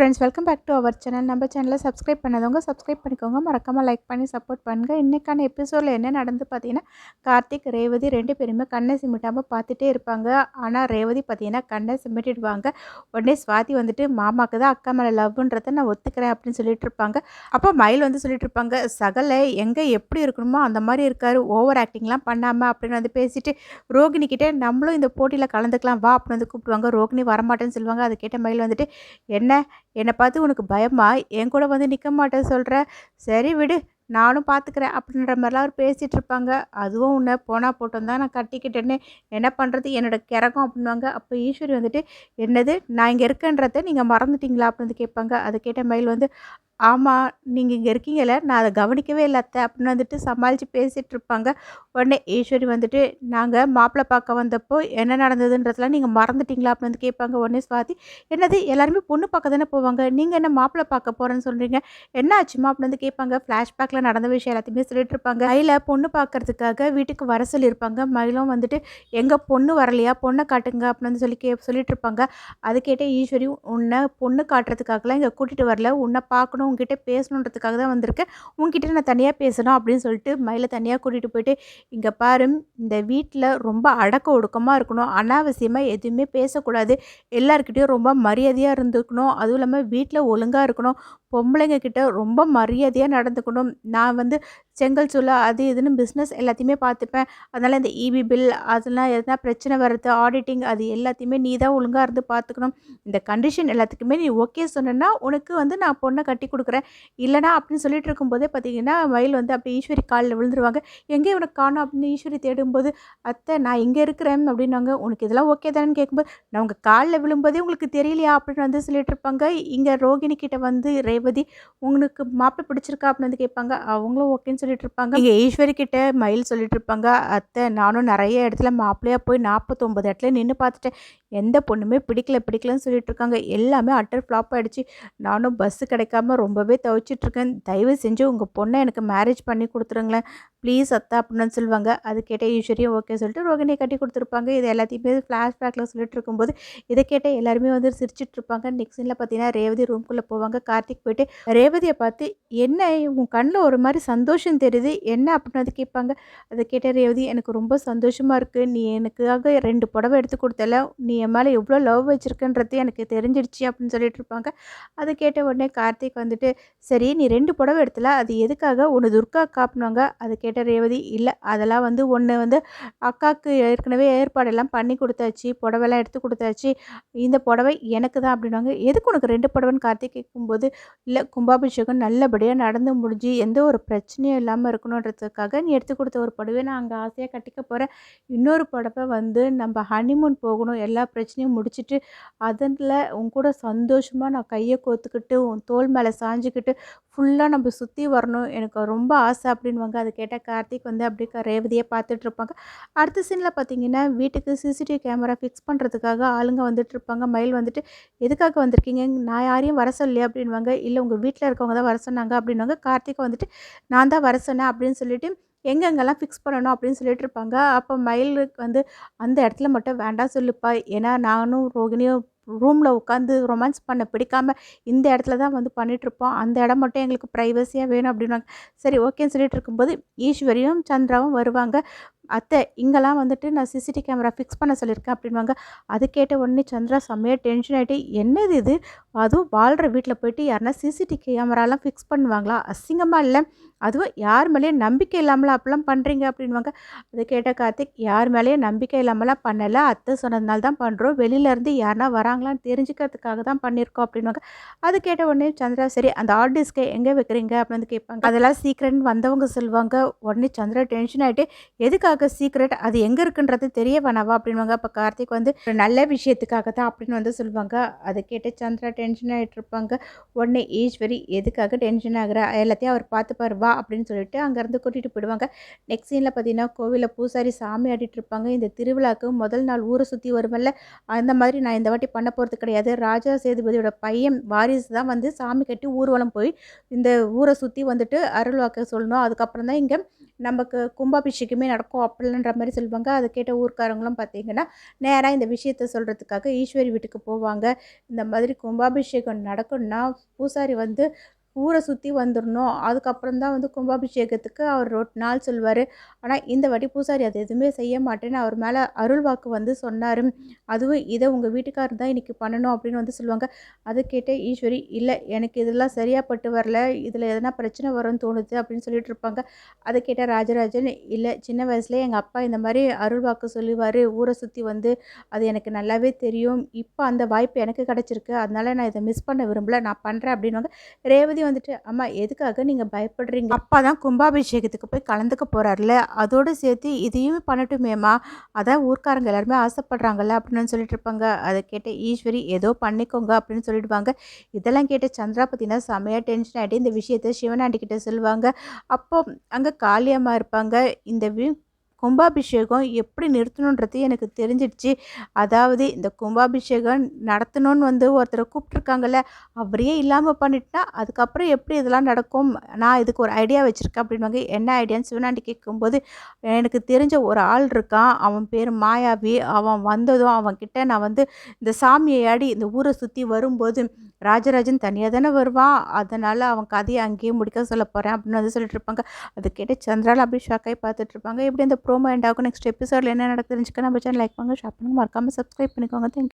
Friends welcome back to our channel நம்ம சேனலை subscribe பண்ணதவங்க subscribe பண்ணிக்கோங்க. மறக்காமல் லைக் பண்ணி சப்போர்ட் பண்ணுங்கள் இன்றைக்கான எபிசோடில் என்ன நடந்து பார்த்தீங்கன்னா கார்த்திக் ரேவதி ரெண்டு பேருமே கண்ணை சிமிட்டாமல் பார்த்துட்டே இருப்பாங்க. ஆனால் ரேவதி பார்த்தீங்கன்னா கண்ணை சிமிட்டிடுவாங்க. உடனே சுவாதி வந்துட்டு மாமாக்கு தான் அக்கா மேலே லவ்ன்றதை நான் ஒத்துக்கிறேன் அப்படின்னு சொல்லிட்டு இருப்பாங்க. அப்போ மயில் வந்து சொல்லிட்டு இருப்பாங்க சகலை எங்கே எப்படி இருக்கணுமோ அந்த மாதிரி இருக்கார். ஓவர் ஆக்டிங்லாம் பண்ணாமல் அப்படின்னு வந்து பேசிட்டு ரோகிணிக்கிட்டே நம்மளும் இந்த போட்டியில் கலந்துக்கலாம் வா அப்படின்னு வந்து கூப்பிடுவாங்க. ரோகிணி வரமாட்டேன்னு சொல்லுவாங்க. அதை கேட்ட மயில் வந்துட்டு என்ன? என்னை பார்த்து உனக்கு பயமா? என் கூட வந்து நிற்க மாட்டேன்னு சொல்கிற சரி விடு நானும் பார்த்துக்கிறேன் அப்படின்ற மாதிரிலாம் அவர் பேசிகிட்டு இருப்பாங்க. அதுவும் உன்னை போனால் போட்டோம் தான் நான் கட்டிக்கிட்டேன்னு. என்ன பண்ணுறது என்னோடய கிறகம் அப்படின்வாங்க அப்போ ஈஸ்வரி வந்துட்டு என்னது? நான் இங்கே இருக்கேன்றதை நீங்கள் மறந்துட்டீங்களா? அப்படின்னு வந்து கேட்பாங்க. அதை கேட்ட மயில் வந்து ஆமாம் நீங்கள் இங்கே இருக்கீங்கள நான் அதை கவனிக்கவே இல்லாத்த அப்படின்னு வந்துட்டு சமாளித்து பேசிகிட்டு இருப்பாங்க. உடனே ஈஸ்வரி வந்துட்டு நாங்கள் மாப்பிள்ளை பார்க்க வந்தப்போ என்ன நடந்ததுன்றதுலாம் நீங்கள் மறந்துட்டீங்களா? அப்படின்னு வந்து கேட்பாங்க உடனே சுவாதி. என்னது எல்லாருமே பொண்ணு பார்க்க தானே போவாங்க? நீங்கள் என்ன மாப்பிள்ளை பார்க்க போகிறேன்னு சொல்கிறீங்க என்ன ஆச்சுமா அப்படின்னு வந்து கேட்பாங்க. ஃப்ளாஷ்பேக்கில் நடந்த விஷயம் எல்லாத்தையுமே சொல்லிட்டு இருப்பாங்க. கையில் பொண்ணு பார்க்கறதுக்காக வீட்டுக்கு வர சொல்லியிருப்பாங்க. மயிலும் வந்துட்டு எங்கள் பொண்ணு வரலையா? பொண்ணை காட்டுங்க அப்படின்னு வந்து சொல்லி கே சொல்லிட்டு இருப்பாங்க. அது கேட்டால் ஈஸ்வரி உன்னை பொண்ணு காட்டுறதுக்காகலாம் இங்கே கூட்டிகிட்டு வரல. உன்னை பார்க்கணும் உங்ககிட்ட பேசணுன்றதுக்காக தான் வந்திருக்கேன். உங்ககிட்ட நான் தனியாக பேசணும் அப்படின்னு சொல்லிட்டு மயிலை தனியாக கூட்டிகிட்டு போயிட்டு இங்கே பாரு இந்த வீட்டில் ரொம்ப அடக்க ஒடுக்கமாக இருக்கணும். அனாவசியமாக எதுவுமே பேசக்கூடாது. எல்லாருக்கிட்டேயும் ரொம்ப மரியாதையாக இருந்துக்கணும். அதுவும் இல்லாமல் வீட்டில் ஒழுங்காக இருக்கணும். பொம்பளைங்க கிட்ட ரொம்ப மரியாதையாக நடந்துக்கணும். நான் வந்து செங்கல் சூளை அது இதுன்னு பிஸ்னஸ் எல்லாத்தையுமே பார்த்துப்பேன். அதனால் இந்த இபி பில் அதெல்லாம் எதனா பிரச்சனை வர்றது ஆடிட்டிங் அது எல்லாத்தையுமே நீ தான் ஒழுங்காக இருந்து பார்த்துக்கணும். இந்த கண்டிஷன் எல்லாத்துக்குமே நீ ஓகே சொன்னேன்னா உனக்கு வந்து நான் பொண்ணை கட்டி கொடுக்குறேன். இல்லைனா அப்படின்னு சொல்லிட்டு இருக்கும்போதே பார்த்தீங்கன்னா மயில் வந்து அப்படி ஈஸ்வரி காலில் விழுந்துருவாங்க. எங்கே உனக்கு காணும் அப்படின்னு ஈஸ்வரி தேடும்போது அத்தை நான் இங்கே இருக்கிறேன் அப்படின்னாங்க. உனக்கு இதெல்லாம் ஓகே தானேன்னு கேட்கும்போது நான் உங்கள் காலில் விழும்போதே உங்களுக்கு தெரியலையா அப்படின்னு வந்து சொல்லிட்டு இருப்பாங்க. இங்கே ரோகிணி கிட்ட வந்து ரேவதி உங்களுக்கு மாப்பிள்ளை பிடிச்சிருக்கா அப்படின்னு வந்து கேட்பாங்க. அவங்களும் ஓகேன்னு சொல்லிட்டு இருப்பாங்க. இங்கே ஈஸ்வரி கிட்ட மயில் சொல்லிட்டு இருப்பாங்க. அத்தை நானும் நிறைய இடத்துல மாப்பிள்ளையாக போய் நாற்பத்தொம்பது இடத்துல நின்று பார்த்துட்டேன். எந்த பொண்ணுமே பிடிக்கல பிடிக்கலன்னு சொல்லிட்டு இருக்காங்க. எல்லாமே அட்டர் ஃப்ளாப் ஆகிடுச்சு நானும் பஸ்ஸு கிடைக்காம ரொம்பவே தவிச்சிட்ருக்கேன் தயவு செஞ்சு உங்கள் பொண்ணை எனக்கு மேரேஜ் பண்ணி கொடுத்துருங்களேன். ப்ளீஸ் அத்தா அப்படின்னு சொல்லுவாங்க. அது கேட்டால் ஈஸ்வரியும் ஓகே சொல்லிட்டு ரோகிணியை கட்டி கொடுத்துருப்பாங்க. இது எல்லாத்தையுமே ஃப்ளாஷ்பேக்கில் சொல்லிட்டு இருக்கும்போது இதை கேட்டால் எல்லாருமே வந்து சிரிச்சிட்டு இருப்பாங்க. நெக்ஸ்ட் சீனில் பார்த்தீங்கன்னா ரேவதி ரூம்குள்ளே போவாங்க. கார்த்திக் போயிட்டு ரேவதியை பார்த்து என்ன உன் கண்ணில் ஒரு மாதிரி சந்தோஷம் தெரியுது? என்ன அப்படின்னு அது கேட்பாங்க அதை கேட்ட ரேவதி எனக்கு ரொம்ப சந்தோஷமாக இருக்குது நீ எனக்காக ரெண்டு புடவை எடுத்து கொடுத்தல. நீ என் மேலே எவ்வளோ லவ் வச்சுருக்குன்றது எனக்கு தெரிஞ்சிடுச்சு அப்படின்னு சொல்லிட்டு இருப்பாங்க. அதை கேட்ட உடனே கார்த்திக் வந்துட்டு சரி நீ ரெண்டு புடவை எடுத்தல. அது எதுக்காக? ஒன்று துர்கா காப்பினாங்க அதை கேட்ட ரேவதி இல்லை அதெல்லாம் வந்து ஒன்று வந்து அக்காவுக்கு ஏற்கனவே ஏற்பாடெல்லாம் பண்ணி கொடுத்தாச்சு. புடவைலாம் எடுத்து கொடுத்தாச்சு. இந்த புடவை எனக்கு தான் அப்படின்னாங்க எதுக்கு உனக்கு ரெண்டு புடவைன்னு? கார்த்திக் கேட்கும்போது இல்லை கும்பாபிஷேகம் நல்லபடி நல்லபடியாக நடந்து முடிஞ்சு எந்த ஒரு பிரச்சனையும் இல்லாமல் இருக்கணுன்றதுக்காக நீ எடுத்து கொடுத்த ஒரு புடவை நான் அங்கே ஆசையாக கட்டிக்க போகிறேன் இன்னொரு புடவை வந்து நம்ம ஹனிமூன் போகணும் எல்லா பிரச்சனையும் முடிச்சுட்டு அதில் உன் கூட சந்தோஷமாக நான் கையை கோத்துக்கிட்டு உன் தோல் மேலே சாஞ்சிக்கிட்டு ஃபுல்லாக நம்ம சுற்றி வரணும். எனக்கு ரொம்ப ஆசை அப்படின்வாங்க அதை கேட்டால் கார்த்திக் வந்து அப்படியே ரேவதியை பார்த்துட்டு இருப்பாங்க. அடுத்த சீனில் பார்த்தீங்கன்னா வீட்டுக்கு சிசிடிவி கேமரா ஃபிக்ஸ் பண்ணுறதுக்காக ஆளுங்க வந்துட்டு இருப்பாங்க. மயில் வந்துட்டு எதுக்காக வந்திருக்கீங்க? நான் யாரையும் வர சொல்லி அப்படின்வாங்க இல்லை உங்கள் வீட்டில் இருக்கவங்க தான் வர சொன்னாங்க. அப்படின்னாங்க கார்த்திக் வந்துட்டு நான் தான் வர சொன்னேன் அப்படின்னு சொல்லிட்டு எங்கெங்கெல்லாம் ஃபிக்ஸ் பண்ணணும்? அப்படின்னு சொல்லிட்டு இருப்பாங்க அப்போ மயிலுக்கு வந்து அந்த இடத்துல மட்டும் வேண்டாம் சொல்லுப்பா. ஏன்னா நானும் ரோகிணியும் ரூமில் உட்காந்து ரொமான்ஸ் பண்ண பிடிக்காம இந்த இடத்துல தான் வந்து பண்ணிகிட்ருப்போம் அந்த இடம் மட்டும் எங்களுக்கு ப்ரைவசியாக வேணும் அப்படின்னாங்க சரி ஓகேன்னு சொல்லிட்டு இருக்கும்போது ஈஸ்வரியும் சந்திராவும் வருவாங்க. அத்தை இங்கெல்லாம் வந்துட்டு நான் சிசிடிவி கேமரா ஃபிக்ஸ் பண்ண சொல்லியிருக்கேன் அப்படின்வாங்க அது கேட்ட உடனே சந்திரா செம்மையாக டென்ஷன் ஆகிட்டு என்னது இது? அதுவும் வாழ்கிற வீட்டில் போயிட்டு யாருன்னா சிசிடிவி கேமராலாம் ஃபிக்ஸ் பண்ணுவாங்களா? அசிங்கமாக இல்லை? அதுவும் யார் மேலேயும் நம்பிக்கை இல்லாமலாம் அப்படிலாம் பண்ணுறீங்க அப்படின்வாங்க அது கேட்ட கார்த்திக் யார் மேலேயும் நம்பிக்கை இல்லாமலாம் பண்ணலை. அத்தை சொன்னதுனால தான் பண்ணுறோம் வெளியிலேருந்து யாருனா வராங்களான்னு தெரிஞ்சுக்கிறதுக்காக தான் பண்ணியிருக்கோம். அப்படின்வாங்க அது கேட்ட உடனே சந்திரா சரி அந்த ஹார்ட் டிஸ்கை எங்கே வைக்கிறீங்க? அப்படின்னு வந்து கேட்பாங்க. அதெல்லாம் சீக்கிரம் வந்தவங்க சொல்லுவாங்க. உடனே சந்திரா டென்ஷன் ஆகிட்டு எதுக்காக சீக்ரெட் அது எங்கே இருக்குன்றது தெரிய வேணாவா அப்படின்வாங்க அப்போ கார்த்திக் வந்து ஒரு நல்ல விஷயத்துக்காக தான் அப்படின்னு வந்து சொல்லுவாங்க. அதை கேட்டு சந்திரா டென்ஷன் ஆகிட்டு இருப்பாங்க. உடனே ஈஸ்வரி எதுக்காக டென்ஷன் ஆகுறா? எல்லாத்தையும் அவர் பார்த்துப்பார் வா அப்படின்னு சொல்லிட்டு அங்கேருந்து கூட்டிகிட்டு போயிடுவாங்க. நெக்ஸ்ட் சீனில் பார்த்தீங்கன்னா கோவிலில் பூசாரி சாமி ஆடிட்டு இருப்பாங்க. இந்த திருவிழாவுக்கு முதல் நாள் ஊரை சுற்றி வருமல்ல அந்த மாதிரி நான் இந்த வாட்டி பண்ண போகிறது கிடையாது. ராஜா சேதுபதியோட பையன் வாரிசு தான் வந்து சாமி கட்டி ஊர்வலம் போய் இந்த ஊரை சுற்றி வந்துட்டு அருள் வாக்க சொல்லணும். அதுக்கப்புறம் தான் இங்கே நமக்கு கும்பாபிஷேகமே நடக்கும் அப்படின்ற மாதிரி சொல்லுவாங்க. அதை கேட்ட ஊர்க்காரங்களும் பார்த்தீங்கன்னா நேராக இந்த விஷயத்த சொல்கிறதுக்காக ஈஸ்வரி வீட்டுக்கு போவாங்க. இந்த மாதிரி கும்பாபிஷேகம் நடக்கணும்னா பூசாரி வந்து ஊரை சுற்றி வந்துடணும் அதுக்கப்புறம் தான் வந்து கும்பாபிஷேகத்துக்கு அவர் ரொட் நாள் சொல்வார். ஆனால் இந்த வாட்டி பூசாரி அது எதுவுமே செய்ய மாட்டேன்னு அவர் மேலே அருள் வாக்கு வந்து சொன்னார். அதுவும் இதை உங்கள் வீட்டுக்காரர் தான் இன்றைக்கி பண்ணணும் அப்படின்னு வந்து சொல்லுவாங்க. அதை கேட்டே ஈஸ்வரி இல்லை எனக்கு இதெல்லாம் சரியாக பட்டு வரல. இதில் எதனா பிரச்சனை வரும்னு தோணுது அப்படின்னு சொல்லிட்டு இருப்பாங்க. அதை கேட்டால் ராஜராஜன் இல்லை சின்ன வயசுலேயே எங்கள் அப்பா இந்த மாதிரி அருள் வாக்கு சொல்லுவார். ஊரை சுற்றி வந்து அது எனக்கு நல்லாவே தெரியும். இப்போ அந்த வாய்ப்பு எனக்கு கிடச்சிருக்கு. அதனால நான் இதை மிஸ் பண்ண விரும்பல. நான் பண்ணுறேன் அப்படின்வாங்க ரேவதி வந்துட்டு அம்மா எதுக்காக நீங்கள் பயப்படுறீங்க? அப்பா தான் கும்பாபிஷேகத்துக்கு போய் கலந்துக்க போகிறாருல அதோடு சேர்த்து இதையும் பண்ணட்டுமேம்மா அதான் ஊர்க்காரங்க எல்லாருமே ஆசைப்படுறாங்கல்ல அப்படின்னு சொல்லிட்டு இருப்பாங்க. அதை கேட்ட ஈஸ்வரி ஏதோ பண்ணிக்கோங்க அப்படின்னு சொல்லிடுவாங்க. இதெல்லாம் கேட்ட சந்திரா பார்த்தீங்கன்னா செமையாக டென்ஷன் ஆகிட்டு இந்த விஷயத்த சிவனாண்டி கிட்ட சொல்லுவாங்க. அப்போ அங்கே காளியம்மா இருப்பாங்க. இந்த கும்பாபிஷேகம் எப்படி நிறுத்தணுன்றது எனக்கு தெரிஞ்சிடுச்சு. அதாவது இந்த கும்பாபிஷேகம் நடத்தணும்னு வந்து ஒருத்தரை கூப்பிட்ருக்காங்கல்ல அவரையே இல்லாமல் பண்ணிட்டா அதுக்கப்புறம் எப்படி இதெல்லாம் நடக்கும்? நான் இதுக்கு ஒரு ஐடியா வச்சுருக்கேன் அப்படின்வாங்க என்ன ஐடியான்னு சிவனாண்டி கேட்கும்போது எனக்கு தெரிஞ்ச ஒரு ஆள் இருக்கான். அவன் பேர் மாயாவி. அவன் வந்ததும் அவன்கிட்ட நான் வந்து இந்த சாமியை ஆடி இந்த ஊரை சுற்றி வரும்போது ராஜராஜன் தனியாக தானே வருவான் அதனால் அவன் கதையை அங்கேயே முடிக்க சொல்ல போகிறேன் அப்படின்னு வந்து சொல்லிட்டு இருப்பாங்க. அது கேட்டு சந்திரால் அப்படியே ஷாக்காகி பார்த்துட்டு இருப்பாங்க. எப்படி அந்த ப்ரோமோ எண்ட் ஆகும் நெக்ஸ்ட் எபிசோடில் என்ன நடக்குதுன்னு நம்ம சேனல் லைக் பண்ணுங்க. ஷேர் பண்ணுங்க. மறக்காமல் சப்ஸ்கிரைப் பண்ணிக்கோங்க. தேங்க்யூ